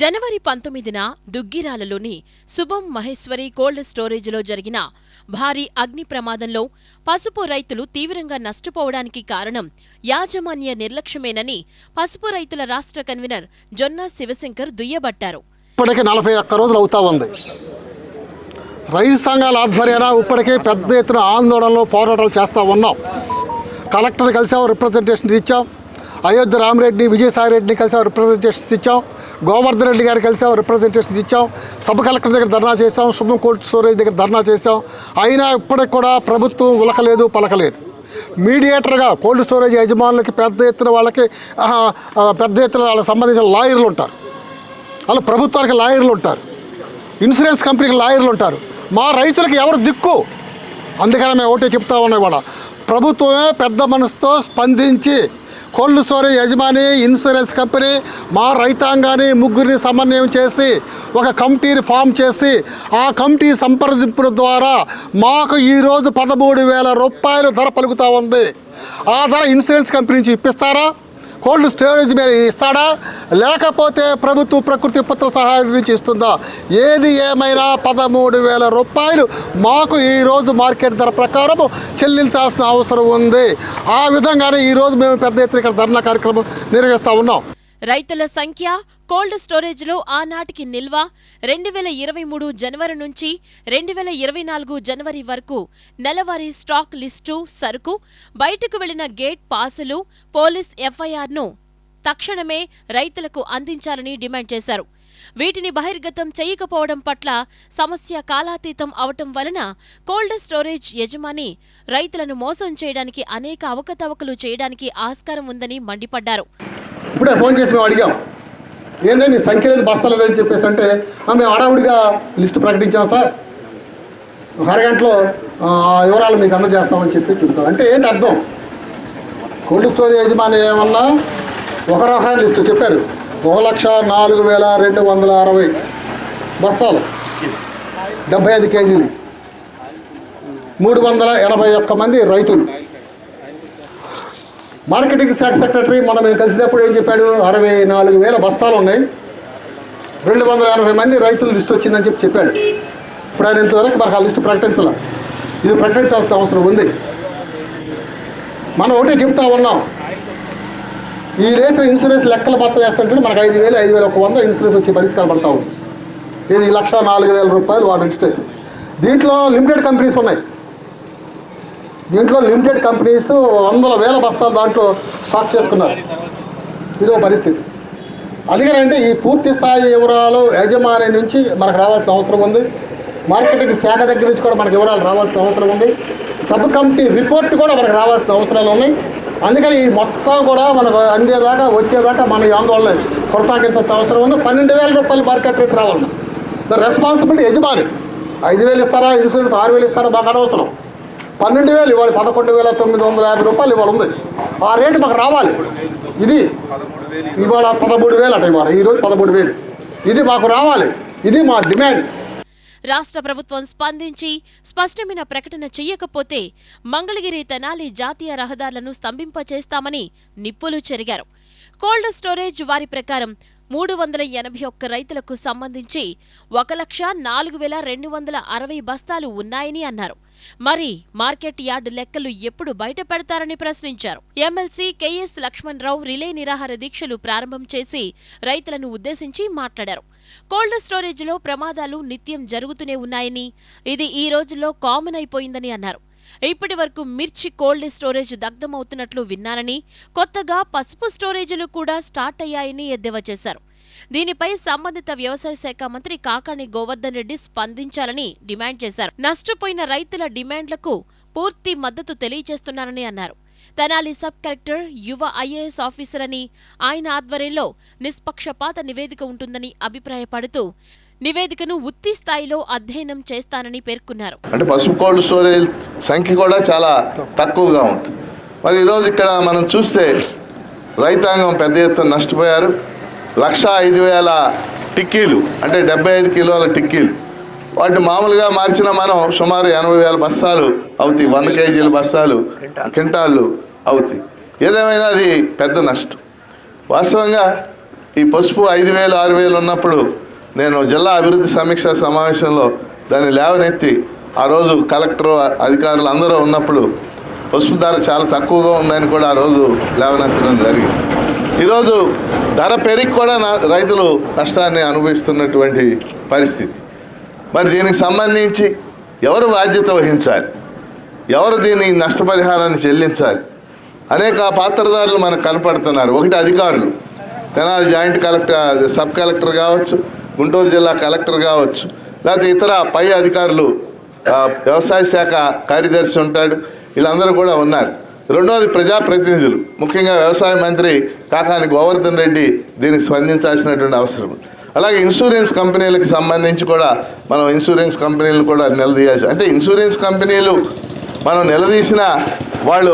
జనవరి పంతొమ్మిదిన దుగ్గిరాలలోని శుభం మహేశ్వరి కోల్డ్ స్టోరేజ్లో జరిగిన భారీ అగ్ని ప్రమాదంలో పసుపు రైతులు తీవ్రంగా నష్టపోవడానికి కారణం యాజమాన్య నిర్లక్ష్యమేనని పసుపు రైతుల రాష్ట్ర కన్వీనర్ జొన్న శివశంకర్ దుయ్యబట్టారు. ఇప్పటికి నలభై ఒక్క రోజులు అవుతా ఉంది. రైతు సంఘాల ఆధ్వర్యాన ఇప్పటికే పెద్ద ఎత్తున ఆందోళనలో పోరాటాలు చేస్తూ ఉన్నాం. కలెక్టర్ కలిసాం రిప్రజెంటేషన్ ఇచ్చాం. అయోధ్య రామరెడ్డి విజయసాయి రెడ్డిని కలిసాం రిప్రజెంటేషన్స్ ఇచ్చాం. గోవర్ధన్ రెడ్డి గారికి కలిసి రిప్రజెంటేషన్స్ ఇచ్చాం. సబ్ కలెక్టర్ దగ్గర ధర్నా చేసాం శుభం కోర్టు స్టోరేజ్ దగ్గర ధర్నా చేసాం అయినా ఇప్పటికి కూడా ప్రభుత్వం ఉలకలేదు పలకలేదు. మీడియేటర్గా కోల్డ్ స్టోరేజ్ యజమానులకి పెద్ద ఎత్తున వాళ్ళకి ఆహా, పెద్ద ఎత్తున వాళ్ళకి సంబంధించిన లాయర్లు ఉంటారు. వాళ్ళు ప్రభుత్వానికి లాయర్లు ఉంటారు. ఇన్సూరెన్స్ కంపెనీకి లాయర్లు ఉంటారు. మా రైతులకు ఎవరు దిక్కు? అందుకనే మేము ఒకటే చెప్తా ఉన్నాయి కూడా ప్రభుత్వమే పెద్ద మనసుతో స్పందించి కోల్డ్ స్టోరేజ్ యజమాని ఇన్సూరెన్స్ కంపెనీ మా రైతాంగాన్ని ముగ్గురిని సమన్వయం చేసి ఒక కమిటీని ఫామ్ చేసి ఆ కమిటీ సంప్రదింపుల ద్వారా మాకు ఈరోజు పదమూడు వేల రూపాయలు ధర పలుకుతా ఉంది. ఆ ధర ఇన్సూరెన్స్ కంపెనీ నుంచి ఇప్పిస్తారా? కోల్డ్ స్టోరేజ్ మీద ఇస్తాడా? లేకపోతే ప్రభుత్వ ప్రకృతి పత్ర సహాయం నుంచి ఇస్తుందా? ఏది ఏమైనా పదమూడు వేల రూపాయలు మాకు ఈరోజు మార్కెట్ ధర ప్రకారం చెల్లించాల్సిన అవసరం ఉంది. ఆ విధంగానే ఈరోజు మేము పెద్ద ఎత్తున ఇక్కడ ధర్నా కార్యక్రమం నిర్వహిస్తూ ఉన్నాం. రైతుల సంఖ్య కోల్డ్ స్టోరేజ్లో ఆనాటికి నిల్వ రెండు వేల ఇరవై మూడు జనవరి నుంచి రెండు వేల ఇరవై నాలుగు జనవరి వరకు నెలవారీ స్టాక్ లిస్టు సరుకు బయటకు వెళ్ళిన గేట్ పాసులు పోలీస్ ఎఫ్ఐఆర్ను తక్షణమే రైతులకు అందించాలని డిమాండ్ చేశారు. వీటిని బహిర్గతం చేయకపోవడం పట్ల సమస్య కాలాతీతం అవటం వలన కోల్డ్ స్టోరేజ్ యజమాని రైతులను మోసం చేయడానికి అనేక అవకతవకలు చేయడానికి ఆస్కారం ఉందని మండిపడ్డారు. ఇప్పుడే ఫోన్ చేసి మేము అడిగాం. ఏందే నీ సంఖ్య లేదు బస్తలేదని చెప్పేసి అంటే "ఆ, మేము హడావుడిగా లిస్టు ప్రకటించాం సార్. ఒక అరగంటలో ఆ, వివరాలు మీకు అందజేస్తామని చెప్పి చెప్తాం. అంటే ఏంటి అర్థం? కోల్డ్ స్టోరేజ్ యజమాని ఏమన్నా ఒక రకమైన లిస్టు చెప్పారు. ఒక లక్ష నాలుగు వేల రెండు వందల అరవై బస్తాలు. డెబ్బై ఐదు కేజీలు. మూడు వందల ఎనభై ఒక్క మంది రైతులు. మార్కెటింగ్ శాఖ సెక్రటరీ మనం కలిసినప్పుడు ఏం చెప్పాడు? అరవై నాలుగు వేల బస్తాలు ఉన్నాయి. రెండు వందల ఎనభై మంది రైతుల లిస్ట్ వచ్చిందని చెప్పి చెప్పాడు. ఇప్పుడు ఆయన ఇంతవరకు మనకు ఆ లిస్టు ప్రకటించాల. ఇది ప్రకటించాల్సిన అవసరం ఉంది. మనం ఒకటే చెప్తా ఉన్నాం. ఈ రేసిన ఇన్సూరెన్స్ లెక్కలు మొత్తం వేస్తుంటే మనకు ఐదు వేలు ఐదు వేల ఒక వంద ఇన్సూరెన్స్ వచ్చే పరిష్కారం పడతా ఉంది. ఇది లక్ష నాలుగు వేల రూపాయలు వాడు లిస్ట్ అయితే దీంట్లో లిమిటెడ్ కంపెనీస్ ఉన్నాయి. దీంట్లో లిమిటెడ్ కంపెనీస్ వందల వేల బస్తాలు దాంట్లో స్టాక్ చేసుకున్నారు. ఇదో పరిస్థితి. అందుకనంటే ఈ పూర్తి స్థాయి వివరాలు యజమాని నుంచి మనకు రావాల్సిన అవసరం ఉంది. మార్కెటింగ్ శాఖ దగ్గర నుంచి కూడా మనకు వివరాలు రావాల్సిన అవసరం ఉంది. సబ్ కమిటీ రిపోర్ట్ కూడా మనకు రావాల్సిన అవసరాలు ఉన్నాయి. అందుకని ఈ మొత్తం కూడా మనకు అందేదాకా వచ్చేదాకా మన ఈ ఆందోళన కొనసాగించాల్సిన అవసరం ఉంది. పన్నెండు వేల రూపాయలు మార్కెట్ రేట్ రావాలన్నా. ద రెస్పాన్సిబిలిటీ యజమాని. ఐదు వేలు ఇస్తారా ఇన్సూరెన్స్ ఆరు వేలు ఇస్తారా మాకు అనవసరం. పన్నెండు వేలు ఇవాళ పదకొండు వేల తొమ్మిది వందల యాభై రూపాయలు ఇవాళ ఉంది. ఆ రేటు మాకు రావాలి. ఇది ఇవాళ పదమూడు వేలు అట ఇవాళ ఈరోజు పదమూడు వేలు. ఇది మాకు రావాలి. ఇది మా డిమాండ్. రాష్ట్ర ప్రభుత్వం స్పందించి స్పష్టమైన ప్రకటన చేయకపోతే మంగళగిరి తెనాలి జాతీయ రహదారులను స్తంభింపచేస్తామని నిప్పులు చెరిగారు. కోల్డ్ స్టోరేజ్ వారి ప్రకారం మూడు వందల ఎనభై ఒక్క రైతులకు సంబంధించి ఒక లక్ష నాలుగు వేల రెండు వందల అరవై బస్తాలు ఉన్నాయని అన్నారు. మరి మార్కెట్ యార్డు లెక్కలు ఎప్పుడు బయట పెడతారని ప్రశ్నించారు. ఎమ్మెల్సీ కెఎస్ లక్ష్మణరావు రిలే నిరాహార దీక్షలు ప్రారంభం చేసి రైతులను ఉద్దేశించి మాట్లాడారు. కోల్డ్ స్టోరేజ్లో ప్రమాదాలు నిత్యం జరుగుతూనే ఉన్నాయని ఇది ఈ రోజుల్లో కామన్ అయిపోయిందని అన్నారు. ఇప్పటి వరకు మిర్చి కోల్డ్ స్టోరేజ్ దగ్ధమవుతున్నట్లు విన్నానని కొత్తగా పసుపు స్టోరేజీలు కూడా స్టార్ట్ అయ్యాయని ఎద్దేవా చేశారు. దీనిపై సంబంధిత వ్యవసాయ శాఖ మంత్రి కాకాణి గోవర్ధన్ రెడ్డి స్పందించాలని డిమాండ్ చేశారు. నష్టపోయిన రైతుల డిమాండ్లకు పూర్తి మద్దతు తెలియజేస్తున్నారని అన్నారు. తెనాలి సబ్ కలెక్టర్ యువ ఐఏఎస్ ఆఫీసర్ అని ఆయన ఆధ్వర్యంలో నిష్పక్షపాత నివేదిక ఉంటుందని అభిప్రాయపడుతూ నివేదికను ఉత్తి స్థాయిలో అధ్యయనం చేస్తానని పేర్కొన్నారు. అంటే పసుపు కోల్డ్ స్టోరేజ్ సంఖ్య కూడా చాలా తక్కువగా ఉంటుంది. మరి ఈరోజు ఇక్కడ మనం చూస్తే రైతాంగం పెద్ద ఎత్తున నష్టపోయారు. లక్ష ఐదు వేల టిక్కీలు అంటే డెబ్బై ఐదు కిలోల టిక్కీలు. వాటిని మామూలుగా మార్చిన మనం సుమారు ఎనభై వేల బస్తాలు అవుతాయి. వంద కేజీల బస్తాలు క్వింటాళ్ళు అవుతాయి. ఏదేమైనా అది పెద్ద నష్టం. వాస్తవంగా ఈ పసుపు ఐదు వేలు ఆరు వేలు ఉన్నప్పుడు నేను జిల్లా అభివృద్ధి సమీక్ష సమావేశంలో దాన్ని లేవనెత్తి ఆ రోజు కలెక్టర్ అధికారులు అందరూ ఉన్నప్పుడు పసుపు ధర చాలా తక్కువగా ఉందని కూడా ఆ రోజు లేవనెత్తడం జరిగింది. ఈరోజు ధర పెరిగి కూడా నా రైతులు నష్టాన్ని అనుభవిస్తున్నటువంటి పరిస్థితి. మరి దీనికి సంబంధించి ఎవరు బాధ్యత వహించాలి? ఎవరు దీని నష్టపరిహారాన్ని చెల్లించాలి? అనేక పాత్రదారులు మనకు కనపడుతున్నారు. ఒకటి అధికారులు. Tenali joint collector sub collector కావచ్చు గుంటూరు జిల్లా కలెక్టర్ కావచ్చు. లేకపోతే ఇతర పై అధికారులు వ్యవసాయ శాఖ కార్యదర్శి ఉంటాడు. వీళ్ళందరూ కూడా ఉన్నారు. రెండవది ప్రజాప్రతినిధులు. ముఖ్యంగా వ్యవసాయ మంత్రి కాకాని గోవర్ధన్ రెడ్డి దీనికి స్పందించాల్సినటువంటి అవసరం. అలాగే ఇన్సూరెన్స్ కంపెనీలకు సంబంధించి కూడా మనం ఇన్సూరెన్స్ కంపెనీలు కూడా నిలదీయాల్సి అంటే ఇన్సూరెన్స్ కంపెనీలు మనం నిలదీసిన వాళ్ళు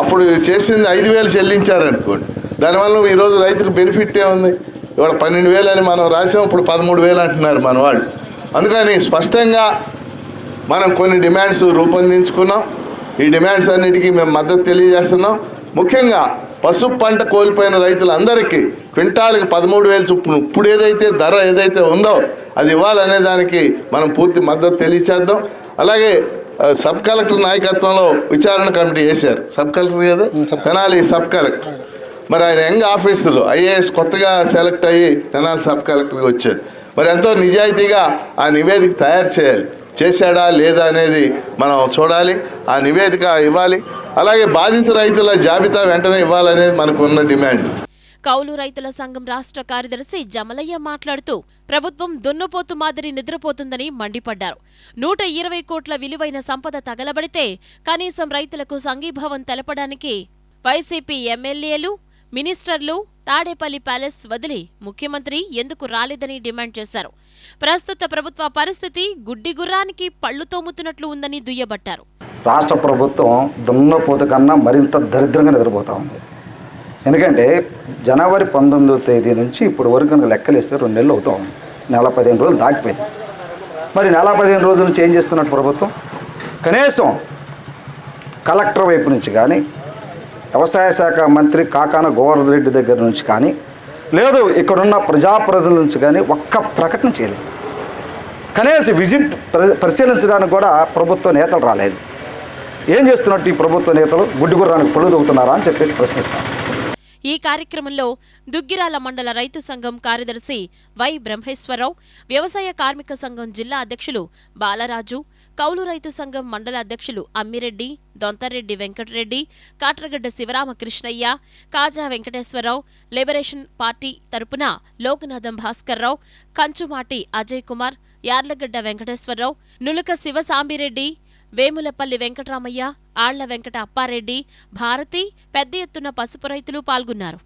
అప్పుడు చేసింది ఐదు వేలు చెల్లించారనుకోండి. దానివల్ల ఈరోజు రైతుకు బెనిఫిట్ ఏముంది ఇవాళ పన్నెండు వేలు అని మనం రాసాం ఇప్పుడు పదమూడు వేలు అంటున్నారు మన వాళ్ళు. అందుకని స్పష్టంగా మనం కొన్ని డిమాండ్స్ రూపొందించుకున్నాం. ఈ డిమాండ్స్ అన్నిటికీ మేము మద్దతు తెలియజేస్తున్నాం. ముఖ్యంగా పసుపు పంట కోల్పోయిన రైతులందరికీ క్వింటాల్కి పదమూడు వేలు చొప్పున ఇప్పుడు ఏదైతే ధర ఏదైతే ఉందో అది ఇవ్వాలనే దానికి మనం పూర్తి మద్దతు తెలియచేద్దాం. అలాగే సబ్ కలెక్టర్ నాయకత్వంలో విచారణ కమిటీ వేశారు. సబ్ కలెక్టర్ కదా? Tenali sub collector. మరి ఆయన యంగ్ ఆఫీసర్లు ఐఏఎస్ కొత్తగా సెలెక్ట్ అయ్యి తెనాలి సబ్ కలెక్టర్గా వచ్చాడు. మరి ఎంతో నిజాయితీగా ఆ నివేదిక తయారు చేయాలి. చేశాడా లేదా అనేది మనం చూడాలి ఆ నివేదిక ఇవ్వాలి. అలాగే బాధిత రైతుల జాబితా వెంటనే ఇవ్వాలనేది మనకు ఉన్న డిమాండ్. కౌలు రైతుల సంఘం రాష్ట్ర కార్యదర్శి జమలయ్య మాట్లాడుతూ ప్రభుత్వం దున్నుపోతు మాదిరి నిద్రపోతుందని మండిపడ్డారు. నూట ఇరవై కోట్ల విలువైన సంపద తగలబడితే కనీసం రైతులకు సంఘీభావం తెలపడానికి వైసీపీ ఎమ్మెల్యేలు మినిస్టర్లు తాడేపల్లి ప్యాలెస్ వదిలి ముఖ్యమంత్రి ఎందుకు రాలేదని డిమాండ్ చేశారు. ప్రస్తుత ప్రభుత్వ పరిస్థితి గుడ్డి గుర్రానికి పళ్ళు తోముతున్నట్లు ఉందని దుయ్యబట్టారు. రాష్ట్ర ప్రభుత్వం దున్నపోత కన్నా మరింత దరిద్రంగా నిద్రపోతూ ఉంది. ఎందుకంటే జనవరి పంతొమ్మిదో తేదీ నుంచి ఇప్పుడు వరకు కనుక లెక్కలేస్తే రెండు నెలలు అవుతా ఉంది. నెల పదిహేను రోజులు దాటిపోయింది మరి నెల పదిహేను రోజుల నుంచి ఏం చేస్తున్నట్టు ప్రభుత్వం? కనీసం కలెక్టర్ వైపు నుంచి కానీ వ్యవసాయ శాఖ మంత్రి కాకాన గోవర్ధన్ రెడ్డి దగ్గర నుంచి కానీ లేదు ఇక్కడున్న ప్రజాప్రతినిధుల నుంచి కానీ ఒక్క ప్రకటన చేయలేదు. కనీసం విజిట్ పరి- పరిశీలించడానికి కూడా ప్రభుత్వ నేతలు రాలేదు. ఏం చేస్తున్నట్టు ఈ ప్రభుత్వ నేతలు? గుడ్డుగుర్రానికి పళ్ళు దొక్కుతున్నారా అని చెప్పేసి ప్రశ్నిస్తాను ఈ కార్యక్రమంలో దుగ్గిరాల మండల రైతు సంఘం కార్యదర్శి వై బ్రహ్మేశ్వరరావు వ్యవసాయ కార్మిక సంఘం జిల్లా అధ్యక్షులు బాలరాజు కౌలు రైతు సంఘం మండల అధ్యక్షులు అమ్మిరెడ్డి దొంతరెడ్డి వెంకటరెడ్డి కాట్రగడ్డ శివరామకృష్ణయ్య కాజా వెంకటేశ్వరరావు లిబరేషన్ పార్టీ తరపున లోకనాథం భాస్కర్రావు కంచుమాటి అజయ్ కుమార్ యార్లగడ్డ వెంకటేశ్వరరావు నులుక శివసాంబిరెడ్డి వేములపల్లి వెంకటరామయ్య ఆళ్ళ వెంకట అప్పారెడ్డి భారతి పెద్ద ఎత్తున పసుపు రైతులు పాల్గొన్నారు.